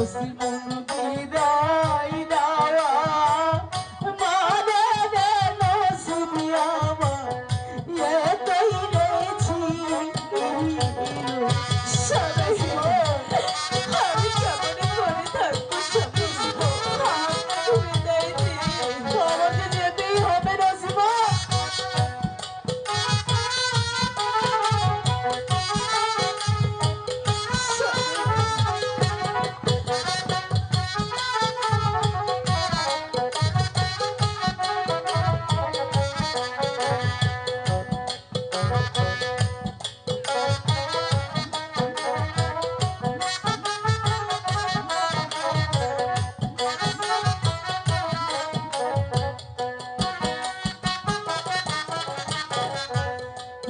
Rosina.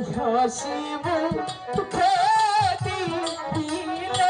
Hasib খেতি দিলে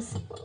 Deus.